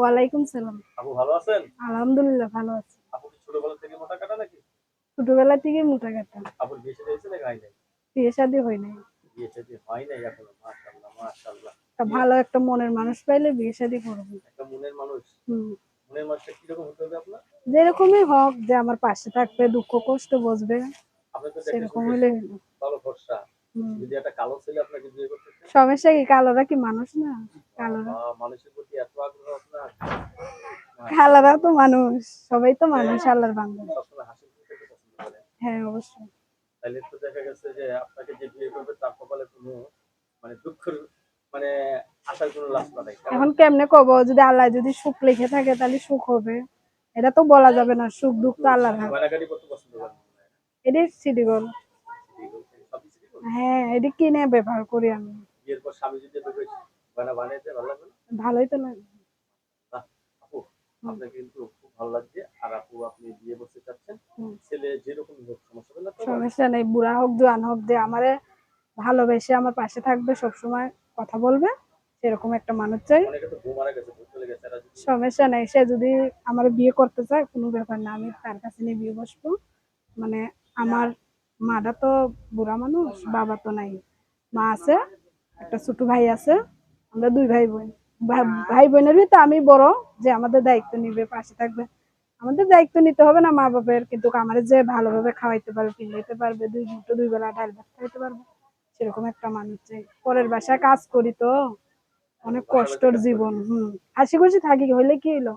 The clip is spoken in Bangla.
ওয়ালাইকুম সালাম। আপু ভালো আছেন? আলহামদুলিল্লাহ ভালো আছি। আপু ছোটবেলা থেকে মোটা কাটা নাকি? ছোটবেলা থেকে মোটা কাটা। আপুর বিয়ে শাদী হয়েছে নাকি হয় নাই? বিয়ে শাদী হয় নাই। বিয়ে শাদী হয় নাই এখনও মাশাআল্লাহ মাশাআল্লাহ। ভালো একটা মনের মানুষ পাইলে বিয়ে শাদী করব। একটা মনের মানুষ। হুম। মনের মানুষটা কীরকম হতে হবে আপনার? যেরকমই হোক যে আমার পাশে থাকবে দুঃখ কষ্ট বুঝবে সেরকম হলে ভালো যদি একটা কালো ছেলে আপনাকে বিয়ে করতে সমস্যা কি কালোরা কি মানুষ না? কালোরা। মানুষের প্রতি এত আগ্রহ আপনার? কালোরা তো মানুষ সবাই তো মানুষ আল্লাহর করেন হ্যাঁ অবশ্যই। তাহলে তো দেখা গেছে যে আপনাকে যে বিয়ে করবে তার কপালে কোনো মানে দুঃখের মানে আশার কোনো নাই এখন কেমনে কব? যদি আল্লাহ যদি সুখ লিখে থাকে তাহলে সুখ হবে। এটা তো বলা যাবে না সুখ দুঃখ তো আল্লাহর হাতে। এটি সিটিগল হ্যাঁ এটি কিনে ব্যবহার করি আমি। বিয়ের পর স্বামী যদি? ভালোই তো লাগে। আপনাকে কিন্তু খুব ভালো লাগছে। আর আপু আপনি বিয়ে বসতে চাচ্ছেন। ছেলে যেরকম হোক সমস্যা হবে না সমস্যা নেই বুড়া হোক জোয়ান হোক যে আমারে ভালোবেসে আমার পাশে থাকবে সবসময় কথা বলবে সেরকম একটা মানুষ চাই। সমস্যা নেই সে যদি আমার বিয়ে করতে চায় কোনো ব্যাপার না আমি তার কাছে নিয়ে বিয়ে বসবো। মানে আমার মাটা তো বুড়া মানুষ বাবা তো নাই। মা আছে একটা ছোট ভাই আছে আমরা দুই ভাই বোন। ভাই বোনের ভিতরে আমি বড় যে আমাদের দায়িত্ব নিবে পাশে থাকবে। আমাদের দায়িত্ব নিতে হবে না মা বাবার কিন্তু আমার যে ভালোভাবে খাওয়াইতে পারবে পিন্দাইতে পারবে দুই দুটো দুই বেলা ডাল ভাত খাইতে পারবে সেরকম একটা মানুষ চাই। পরের বাসায় কাজ করি তো অনেক কষ্টর জীবন হম। হাসি খুশি থাকি হইলে কি হইল?